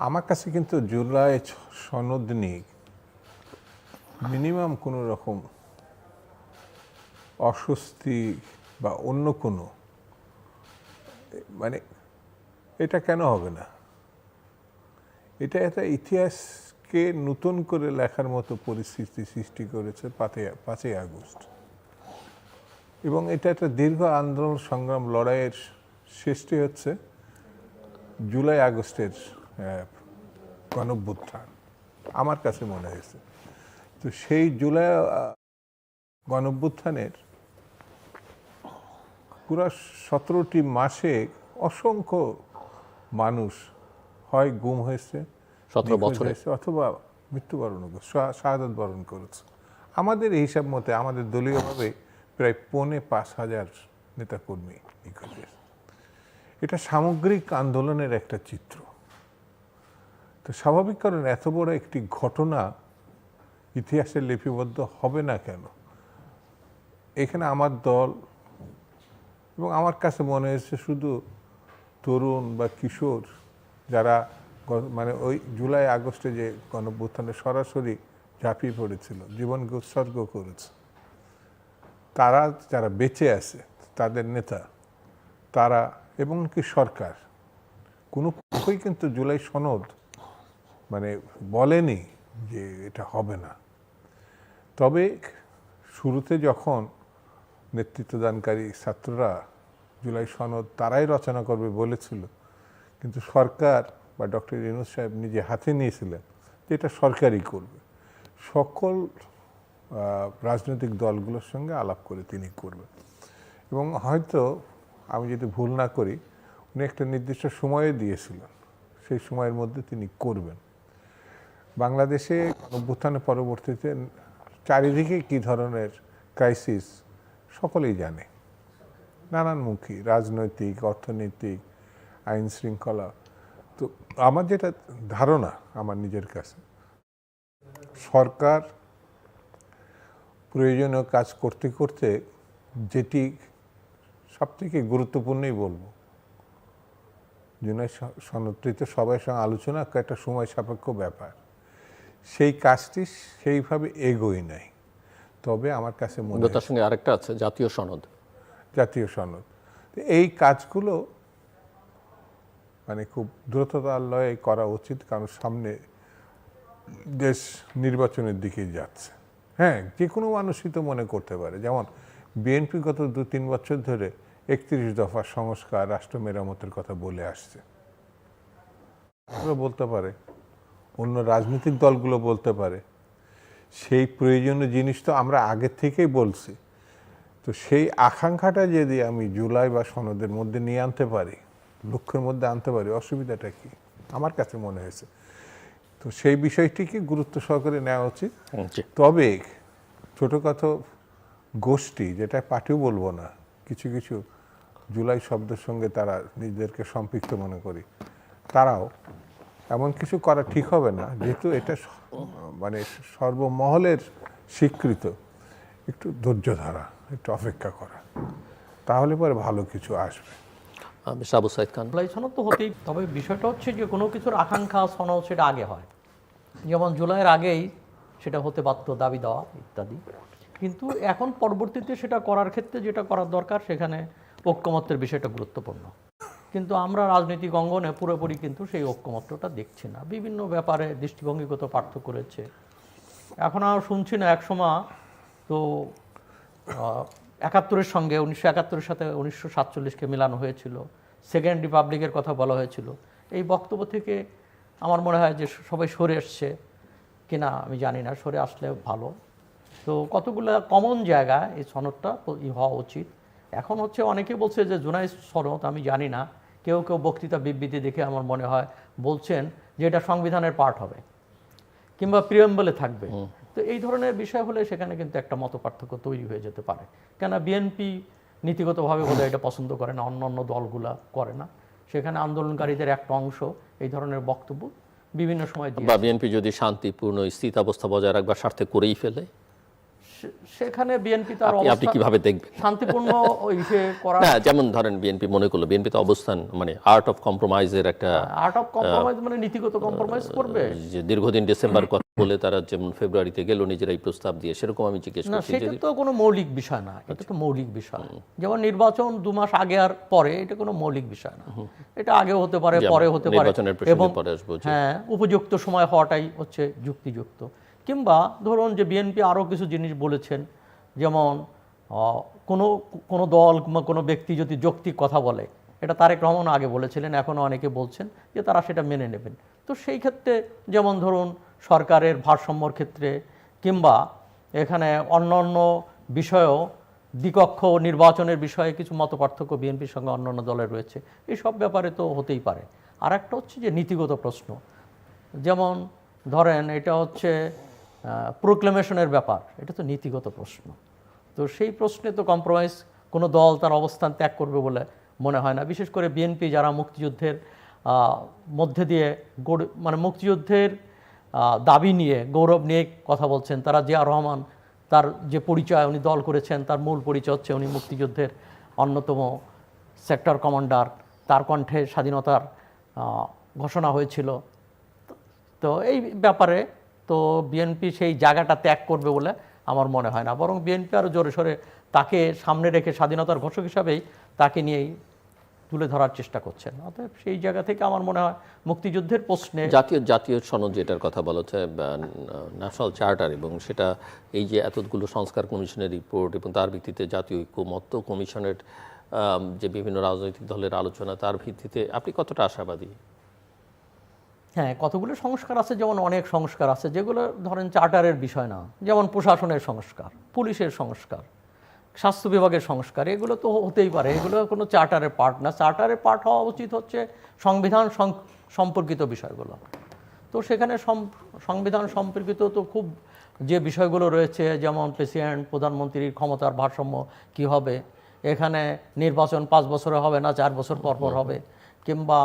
আমার কাছে কিন্তু জুলাই সনদ নিয়ে মিনিমাম কোনো রকম অস্বস্তি বা অন্য কোনো মানে এটা কেন হবে না? এটা একটা ইতিহাসকে নতুন করে লেখার মতো পরিস্থিতি সৃষ্টি করেছে পাঁচই পাঁচই আগস্ট। এবং এটা একটা দীর্ঘ আন্দোলন সংগ্রাম লড়াইয়ের সৃষ্টি হচ্ছে জুলাই আগস্টের গণভ্যুত্থান আমার কাছে মনে হয়েছে। তো সেই জুলাই গণভ্যুত্থানের পুরো সতেরোটি মাসে অসংখ্য মানুষ হয় গুম হয়েছে 17 নিখোঁজ হয়েছে, অথবা মৃত্যুবরণ শাহাদত বরণ করেছে। আমাদের এই হিসাব মতে আমাদের দলীয়ভাবে প্রায় পৌনে পাঁচ হাজার নেতাকর্মী নিখোঁজ এটা সামগ্রিক আন্দোলনের একটা চিত্র। তো স্বাভাবিক কারণ এত বড় একটি ঘটনা ইতিহাসে লিপিবদ্ধ হবে না কেন? এখানে আমার দল এবং আমার কাছে মনে হয়েছে শুধু তরুণ বা কিশোর যারা মানে ওই জুলাই, আগস্টে যে গণভ্যুত্থানে সরাসরি ঝাঁপিয়ে পড়েছিল জীবনকে উৎসর্গ করেছে, তারা যারা বেঁচে আছে, তাদের নেতা, তারা এবং কি সরকার, কোনো পক্ষই কিন্তু জুলাই সনদ মানে বলেনি যে এটা হবে না। তবে শুরুতে যখন নেতৃত্বদানকারী ছাত্ররা জুলাই সনদ তারাই রচনা করবে বলেছিল, কিন্তু সরকার বা ডক্টর ইউনুস সাহেব নিজে হাতে নিয়েছিলেন যে এটা সরকারই করবে। সকল রাজনৈতিক দলগুলোর সঙ্গে আলাপ করে তিনি করবেন। এবং হয়তো আমি যদি ভুল না করি, উনি একটা নির্দিষ্ট সময়ে দিয়েছিলেন, সেই সময়ের মধ্যে তিনি করবেন। বাংলাদেশে অভ্যুত্থানের পরবর্তীতে চারিদিকে কি ধরনের ক্রাইসিস সকলেই জানে। নানানমুখী, রাজনৈতিক, অর্থনৈতিক, আইন শৃঙ্খলা। তো আমার যেটা ধারণা আমার নিজের কাছে, সরকার প্রয়োজনীয় কাজ করতে করতে যেটি সবথেকে গুরুত্বপূর্ণই বলব জুনাই সনদটি তো সবার সঙ্গে আলোচনা, একটা সময় সাপেক্ষ ব্যাপার। সেই কাজটি সেইভাবে এগোই নাই। তবে আমার কাছে মনে তার সঙ্গে আরেকটা আছে জাতীয় সনদ। জাতীয় সনদ। এই কাজগুলো মানে খুব দ্রুততার লয়ে করা উচিত কারণ সামনে দেশ নির্বাচনের দিকে যাচ্ছে। হ্যাঁ যে কোনো মানুষই তো মনে করতে পারে। যেমন বিএনপি গত দু তিন বছর ধরে একত্রিশ দফা সংস্কার রাষ্ট্র মেরামতের কথা বলে আসছে। বলতে পারে অন্য রাজনৈতিক দলগুলো বলতে পারে। সেই প্রয়োজনীয় জিনিস তো আমরা আগের থেকেই বলছি। তো সেই আকাঙ্ক্ষাটা যদি আমি জুলাই বা সনদের মধ্যে নিয়ে আনতে পারি লক্ষ্যের মধ্যে আনতে পারি অসুবিধাটা কি? আমার কাছে মনে হয়েছে। তো সেই বিষয়টিকে গুরুত্ব সহকারে নেওয়া উচিত। তবে ছোটোখাটো গোষ্ঠী যেটা পার্টিও বলব না কিছু কিছু জুলাই শব্দের সঙ্গে তারা নিজেদেরকে সম্পৃক্ত মনে করি তারাও এমন কিছু করা ঠিক হবে না। যেহেতু এটা মানে সর্বমহলের স্বীকৃত। একটু ধৈর্য ধরা একটু অপেক্ষা করা। তাহলে পরে ভালো কিছু আসবে। আবু সাইদ খান। সনদ তো হতেই তবে বিষয়টা হচ্ছে যে কোনো কিছুর আকাঙ্ক্ষা সনদ সেটা আগে হয়। যেমন জুলাইয়ের আগেই সেটা হতে পারত দাবি দেওয়া ইত্যাদি। কিন্তু এখন পরবর্তীতে সেটা করার ক্ষেত্রে যেটা করার দরকার সেখানে ঐক্যমত্যের বিষয়টা গুরুত্বপূর্ণ। কিন্তু আমরা রাজনৈতিক অঙ্গনে পুরোপুরি কিন্তু সেই ঐক্যমত্যটা দেখছি না। বিভিন্ন ব্যাপারে দৃষ্টিভঙ্গিগত পার্থক্য রয়েছে। এখন আর শুনছি না এক সময় তো একাত্তরের সঙ্গে উনিশশো একাত্তরের সাথে উনিশশো সাতচল্লিশকে মেলানো হয়েছিল। সেকেন্ড রিপাবলিকের কথা বলা হয়েছিল। এই বক্তব্য থেকে আমার মনে হয় যে সবাই সরে এসছে কিনা আমি জানি না, সরে আসলে ভালো। তো কতগুলো কমন জায়গা এই সনদটা হওয়া উচিত। এখন হচ্ছে অনেকে বলছে যে জুনাই সনদ আমি জানি না। কেউ কেউ বক্তৃতা বিবৃতি দেখে আমার মনে হয় বলছেন যে এটা সংবিধানের পার্ট হবে কিংবা প্রিয়ম্বলে থাকবে। তো এই ধরনের বিষয় হলে সেখানে কিন্তু একটা মত পার্থক্য তৈরি হয়ে যেতে পারে। কেন বিএনপি নীতিগতভাবে বোধহয় এটা পছন্দ করে না অন্য অন্য দলগুলা করে না। সেখানে আন্দোলনকারীদের একটা অংশ এই ধরনের বক্তব্য বিভিন্ন সময় বা বিএনপি যদি শান্তিপূর্ণ স্থিতাবস্থা বজায় রাখবার স্বার্থে করেই ফেলে সেখানে বিএনপি তার আপনি- আপনি কীভাবে দেখবেন? শান্তিপূর্ণ ইসে করা না যেমন ধরেন বিএনপি মনে করল বিএনপি তো অবস্থান মানে আর্ট অফ কম্প্রোমাইজের একটা আর্ট অফ কম্প্রোমাইজ মানে নীতিগত কম্প্রোমাইজ করবে। যে দীর্ঘদিন ডিসেম্বর কথা বলে তারা যেমন ফেব্রুয়ারিতে গেল নিজেরাই প্রস্তাব দিয়ে সেরকম আমি জিজ্ঞেস না করছি সেটা তো কোনো মৌলিক বিষয় না এটা তো মৌলিক বিষয়। যেমন নির্বাচন দু মাস আগে আর পরে এটা কোনো মৌলিক বিষয় না। এটা আগে হতে পারে পরে হতে পারে। নির্বাচনের এবং পরে আসব হ্যাঁ উপযুক্ত সময় হওয়াটাই হচ্ছে যুক্তিযুক্ত। কিংবা ধরুন যে বিএনপি আরও কিছু জিনিস বলেছেন, যেমন কোনো কোনো দল কিংবা কোনো ব্যক্তি যদি যৌক্তিক কথা বলে, এটা তারেক রহমান আগে বলেছিলেন, এখনও অনেকে বলছেন যে তারা সেটা মেনে নেবেন। তো সেই ক্ষেত্রে যেমন ধরুন সরকারের ভারসাম্যর ক্ষেত্রে কিংবা এখানে অন্য অন্য বিষয়েও দ্বিকক্ষ নির্বাচনের বিষয়ে কিছু মত পার্থক্য বিএনপির সঙ্গে অন্যান্য দলের রয়েছে এই সব ব্যাপারে তো হতেই পারে। আর একটা হচ্ছে যে নীতিগত প্রশ্ন, যেমন ধরেন এটা হচ্ছে প্রোক্লেমেশনের ব্যাপার, এটা তো নীতিগত প্রশ্ন। তো সেই প্রশ্নে তো কম্প্রোমাইজ কোনো দল তার অবস্থান ত্যাগ করবে বলে মনে হয় না। বিশেষ করে বিএনপি যারা মুক্তিযুদ্ধের মধ্যে দিয়ে গড়ে মানে মুক্তিযুদ্ধের দাবি নিয়ে, গৌরব নিয়ে কথা বলছেন, তারা জিয়া রহমান, তার যে পরিচয় উনি দল করেছেন, তার মূল পরিচয় হচ্ছে উনি মুক্তিযুদ্ধের অন্যতম সেক্টর কমান্ডার তার কণ্ঠে স্বাধীনতার ঘোষণা হয়েছিল। তো এই ব্যাপারে তো বিএনপি সেই জায়গাটা ত্যাগ করবে বলে আমার মনে হয় না। বরং বিএনপি আরও জোরে সোরে তাকে সামনে রেখে স্বাধীনতার ঘোষক হিসাবেই তাকে নিয়েই তুলে ধরার চেষ্টা করছেন। অতএব সেই জায়গা থেকে আমার মনে হয় মুক্তিযুদ্ধের প্রশ্নে জাতীয় জাতীয় সনদ যেটার কথা বলা হচ্ছে ন্যাশনাল চার্টার, এবং সেটা এই যে এতগুলো সংস্কার কমিশনের রিপোর্ট এবং তার ভিত্তিতে জাতীয় ঐক্যমত্য কমিশনের যে বিভিন্ন রাজনৈতিক দলের আলোচনা, তার ভিত্তিতে আপনি কতটা আশাবাদী? হ্যাঁ কতগুলো সংস্কার আছে? যেমন অনেক সংস্কার আছে, যেগুলো ধরেন চার্টারের বিষয় না। যেমন প্রশাসনের সংস্কার, পুলিশের সংস্কার, স্বাস্থ্য বিভাগের সংস্কার, এগুলো তো হতেই পারে। এগুলো কোনো চার্টারের পার্ট না। চার্টারের পার্ট হওয়া উচিত হচ্ছে সংবিধান সম্পর্কিত বিষয়গুলো। তো সেখানে সংবিধান সম্পর্কিত তো খুব যে বিষয়গুলো রয়েছে, যেমন প্রেসিডেন্ট, প্রধানমন্ত্রীর ক্ষমতার ভারসাম্য কি হবে? এখানে নির্বাচন পাঁচ বছরে হবে না, চার বছর পর পর হবে। কিংবা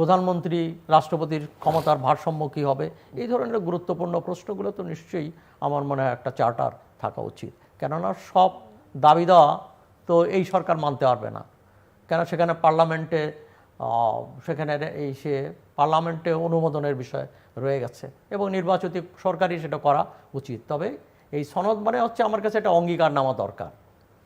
প্রধানমন্ত্রী রাষ্ট্রপতির ক্ষমতার ভারসাম্য কী হবে? এই ধরনের গুরুত্বপূর্ণ প্রশ্নগুলো তো নিশ্চয়ই আমার মনে হয় একটা চার্টার থাকা উচিত। কেননা সব দাবি দেওয়া তো এই সরকার মানতে পারবে না। কেন সেখানে পার্লামেন্টে সেখানে এই সে পার্লামেন্টে অনুমোদনের বিষয় রয়ে গেছে এবং নির্বাচিত সরকারই সেটা করা উচিত। তবে এই সনদ মানে হচ্ছে আমার কাছে একটা অঙ্গীকারনামা দরকার।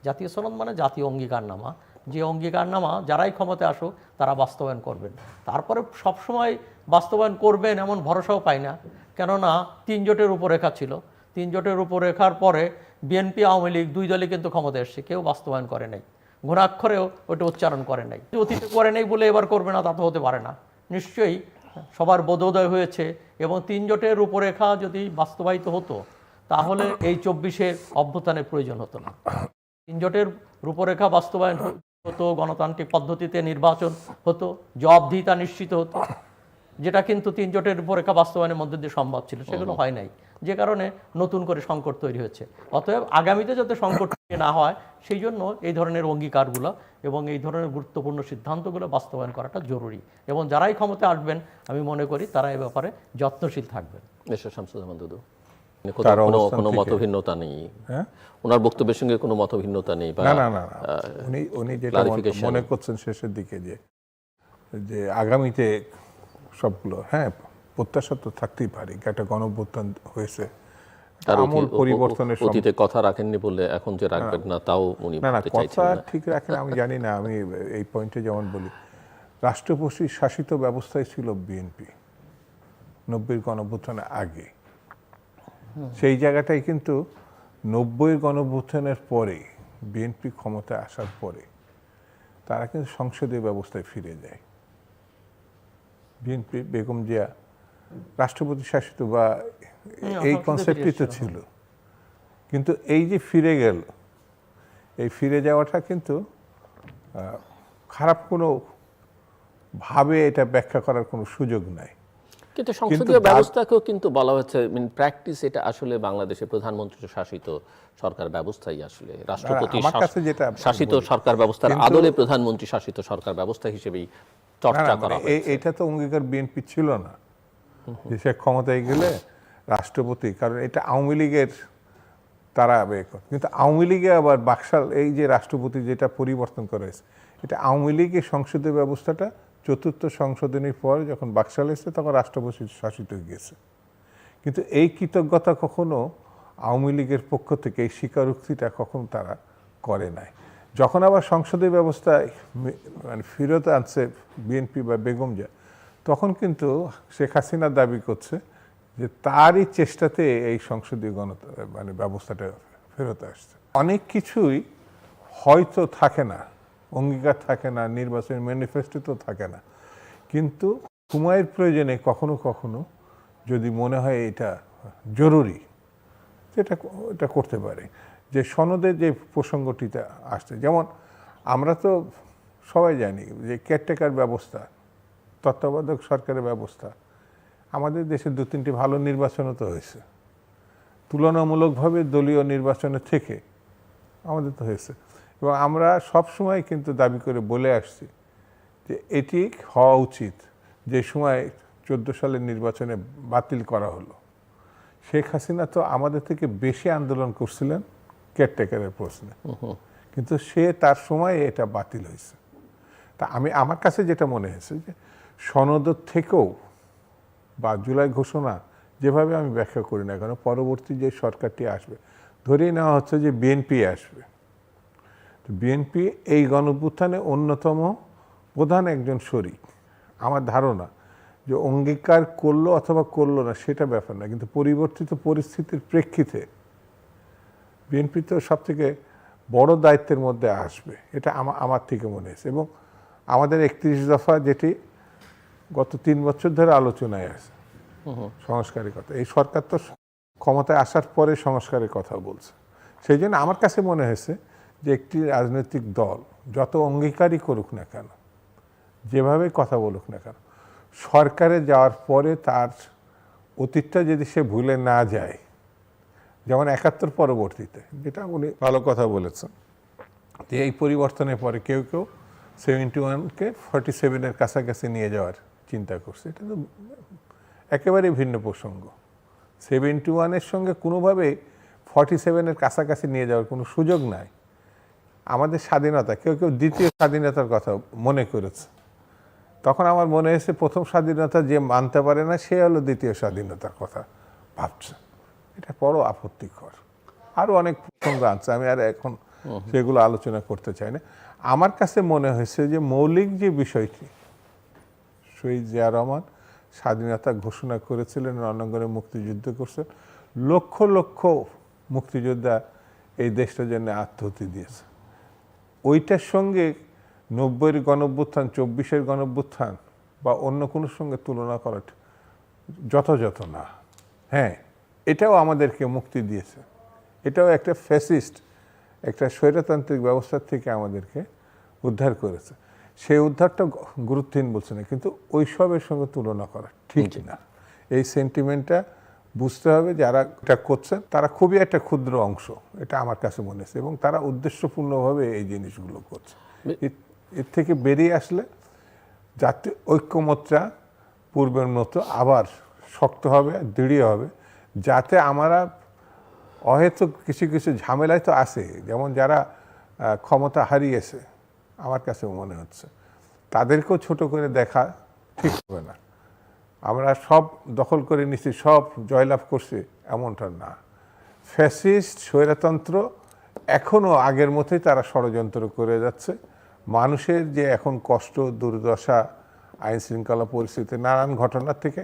জাতীয় সনদ মানে জাতীয় অঙ্গীকারনামা। যে অঙ্গীকারনামা যারাই ক্ষমতায় আসুক, তারা বাস্তবায়ন করবেন। তারপরে সবসময় বাস্তবায়ন করবেন এমন ভরসাও পাই না। কেননা তিন জোটের উপরেখা ছিল। তিন জোটের উপরেখার পরে বিএনপি, আওয়ামী লীগ দুই দলই কিন্তু ক্ষমতায় এসছে। কেউ বাস্তবায়ন করে নাই। ঘোরাক্ষরেও ওটা উচ্চারণ করে নাই। অতীতে করে নাই বলে এবার করবে না, তা তো হতে পারে না। নিশ্চয়ই সবার বোধোদয় হয়েছে এবং তিন জোটের রূপরেখা যদি বাস্তবায়িত হতো, তাহলে এই চব্বিশের অভ্যুত্থানের প্রয়োজন হতো না। তিন জোটের রূপরেখা বাস্তবায়ন হতো গণতান্ত্রিক পদ্ধতিতে নির্বাচন হতো জবাবদিহিতা নিশ্চিত হতো যেটা কিন্তু তিন জোটের রূপরেখা বাস্তবায়নের মধ্যে দিয়ে সম্ভব ছিল সেগুলো হয় নাই। যে কারণে নতুন করে সংকট তৈরি হয়েছে অতএব আগামীতে যাতে সংকট না হয় সেই জন্য এই ধরনের অঙ্গীকারগুলো এবং এই ধরনের গুরুত্বপূর্ণ সিদ্ধান্তগুলো বাস্তবায়ন করাটা জরুরি এবং যারাই ক্ষমতায় আসবেন আমি মনে করি তারা এ ব্যাপারে যত্নশীল থাকবেন। মিস্টার শামসুজ্জামান দুদু। কোনো অবস্থান কোনো। মতভিন্নতা নেই। হ্যাঁ? ওনার বক্তব্যের সঙ্গে কোনো মতভিন্নতা নেই না না না। উনি উনি যেটা মনে- করছেন শেষের দিকে যে যে আগামীতে সবগুলো হ্যাঁ প্রত্যাশা তো থাকতেই পারে। একটা গণভ্যুত্থান হয়েছে। আমূল পরিবর্তনের অতীতে কথা রাখেননি বলে এখন যে রাখবেন না তাও উনি না না কথা ঠিক রাখেন আমি জানি না আমি এই পয়েন্টে যেমন বলি। রাষ্ট্রপতি শাসিত ব্যবস্থায় ছিল বিএনপি। নব্বই গণভ্যুত্থানের আগে। সেই জায়গাটাই কিন্তু নব্বই গণভ্যুত্থানের পরে বিএনপি ক্ষমতায় আসার পরে তারা কিন্তু সংসদীয় ব্যবস্থায় ফিরে যায়। বিএনপি বেগম জিয়া রাষ্ট্রপতি শাসিত বা এই সংসদে কনসেপ্টই তো ছিল। কিন্তু এই যে ফিরে গেল এই ফিরে যাওয়াটা কিন্তু খারাপ কোনো ভাবে এটা ব্যাখ্যা করার কোনো সুযোগ নাই। কিন্তু সংসদীয় ব্যবস্থাকেও কিন্তু বলা হচ্ছে মিন প্র্যাকটিস এটা আসলে বাংলাদেশে প্রধানমন্ত্রী শাসিত সরকার ব্যবস্থাই আসলে। রাষ্ট্রপতি শাসিত সরকার ব্যবস্থার আদলে প্রধানমন্ত্রী শাসিত সরকার ব্যবস্থা হিসেবেই চর্চা করা মানে এটা তো অঙ্গীকার বিএনপি ছিল না। যে সে ক্ষমতায় গেলে রাষ্ট্রপতি কারণ এটা আওয়ামী লীগের তারা কিন্তু আওয়ামী লীগে আবার বাকশাল এই যে রাষ্ট্রপতি যেটা পরিবর্তন করেছে এটা আওয়ামী লীগের সংসদীয় ব্যবস্থাটা চতুর্থ সংশোধনীর পর যখন বাকশাল এসেছে, তখন রাষ্ট্রপতি শাসিত হয়ে গেছে। কিন্তু এই কৃতজ্ঞতা কখনো আওয়ামী লীগের পক্ষ থেকে এই স্বীকারোক্তিটা কখনো তারা করে নাই। যখন আবার সংসদীয় ব্যবস্থায় মানে ফিরত আনছে বিএনপি বা বেগম যা তখন কিন্তু শেখ হাসিনা দাবি করছে যে তারই চেষ্টাতে এই সংসদীয় গণ মানে ব্যবস্থাটা ফেরত আসছে। অনেক কিছুই হয়তো থাকে না অঙ্গীকার থাকে না নির্বাচনের ম্যানিফেস্টো থাকে না। কিন্তু সময়ের প্রয়োজনে কখনো কখনো যদি মনে হয় এটা জরুরি এটা এটা করতে পারে। যে সনদের যে প্রসঙ্গটিতে আসছে, যেমন আমরা তো সবাই জানি যে কেয়ারটেকার ব্যবস্থা, তত্ত্বাবধায়ক সরকারের ব্যবস্থা, আমাদের দেশে দু, তিনটি ভালো নির্বাচনও তো হয়েছে। তুলনামূলকভাবে দলীয় নির্বাচনের থেকে আমাদের তো হয়েছে। এবং আমরা সব সময় কিন্তু দাবি করে বলে আসছি যে এটি হওয়া উচিত যে সময় চোদ্দ সালের নির্বাচনে বাতিল করা হলো। শেখ হাসিনা তো আমাদের থেকে বেশি আন্দোলন করছিলেন কেয়ারটেকারের প্রশ্নে। কিন্তু সে তার সময় এটা বাতিল হয়েছে। তা আমি আমার কাছে যেটা মনে হয়েছে যে সনদের থেকেও বা জুলাই ঘোষণা যেভাবে আমি ব্যাখ্যা করি না কেন পরবর্তী যে সরকারটি আসবে ধরেই নেওয়া হচ্ছে যে বিএনপি আসবে। বিএনপি এই গণভ্যুত্থানে অন্যতম প্রধান একজন শরিক। আমার ধারণা যে অঙ্গীকার করল অথবা করল না সেটা ব্যাপার না। কিন্তু পরিবর্তিত পরিস্থিতির প্রেক্ষিতে বিএনপি তো সব থেকে বড় দায়িত্বের মধ্যে আসবে। এটা আমা- আমার থেকে মনে হয়েছে। এবং আমাদের একত্রিশ দফা যেটি গত তিন বছর ধরে আলোচনায় আছে। সংস্কারের কথা। এই সরকার তো ক্ষমতায় আসার পরে সংস্কারের কথা বলছে। সেই জন্য আমার কাছে মনে হয়েছে যে একটি রাজনৈতিক দল, যত অঙ্গীকারই করুক না কেন, যেভাবে কথা বলুক না কেন, সরকারে যাওয়ার পরে তার অতীতটা যদি সে ভুলে না যায়, যেমন একাত্তর পরবর্তীতে, যেটা উনি ভালো কথা বলেছেন, যে এই পরিবর্তনের পরে কেউ কেউ সেভেন্টি ওয়ানকে ফর্টি সেভেনের কাছাকাছি নিয়ে যাওয়ার চিন্তা করছে। এটা তো একেবারে ভিন্ন প্রসঙ্গ। সেভেন্টি ওয়ানের সঙ্গে কোনোভাবে ফর্টি সেভেনের কাছাকাছি নিয়ে যাওয়ার কোনো সুযোগ নাই। আমাদের স্বাধীনতা কেউ কেউ দ্বিতীয় স্বাধীনতার কথা মনে করেছে। তখন আমার মনে হয়েছে প্রথম স্বাধীনতা যে মানতে পারে না সে হলো দ্বিতীয় স্বাধীনতার কথা ভাবছে। এটা বড় আপত্তিকর। আরও অনেক প্রসঙ্গ আছে আমি আর এখন সেগুলো আলোচনা করতে চাই না। আমার কাছে মনে হয়েছে যে মৌলিক যে বিষয়টি শহীদ জিয়া রহমান স্বাধীনতা ঘোষণা করেছিলেন রণাঙ্গনে মুক্তিযুদ্ধ করছেন লক্ষ লক্ষ মুক্তিযোদ্ধা এই দেশটার জন্য আত্মহতি দিয়েছে। ওইটার সঙ্গে নব্বইয়ের গণভ্যুত্থান চব্বিশের গণভ্যুত্থান বা অন্য কোনো সঙ্গে তুলনা করা যথাযথ না। হ্যাঁ এটাও আমাদেরকে মুক্তি দিয়েছে। এটাও একটা ফ্যাসিস্ট একটা স্বৈরতান্ত্রিক ব্যবস্থার থেকে আমাদেরকে উদ্ধার করেছে। সেই উদ্ধারটা গুরুত্বহীন বলছে না কিন্তু ওইসবের সঙ্গে তুলনা করা ঠিক না। এই সেন্টিমেন্টটা বুঝতে হবে যারা এটা করছেন তারা খুবই একটা ক্ষুদ্র অংশ এটা আমার কাছে মনে হচ্ছে এবং তারা উদ্দেশ্যপূর্ণভাবে এই জিনিসগুলো করছে। এর- থেকে বেরিয়ে আসলে জাতীয় ঐক্যমতটা পূর্বের মতো আবার শক্ত হবে দৃঢ় হবে যাতে আমরা অহেতুক কিছু কিছু ঝামেলায় তো আছে যেমন যারা ক্ষমতা হারিয়েছে আমার কাছে মনে হচ্ছে তাদেরকেও ছোট করে দেখা ঠিক হবে না। আমরা সব দখল করে নিচ্ছি সব জয়লাভ করছি এমনটা না। ফ্যাসিস্ট স্বৈরতন্ত্র এখনও আগের মতোই তারা ষড়যন্ত্র করে যাচ্ছে। মানুষের যে এখন কষ্ট দুর্দশা আইন শৃঙ্খলা পরিস্থিতি নানান ঘটনার থেকে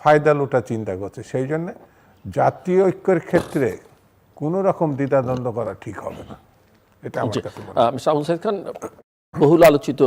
ফায়দা লোটা চিন্তা করছে। সেই জন্য জাতীয় ঐক্যের ক্ষেত্রে কোনো রকম দ্বিধাদ্বন্দ্ব করা ঠিক হবে না। এটা আমার কাছে খান বহুল আলোচিত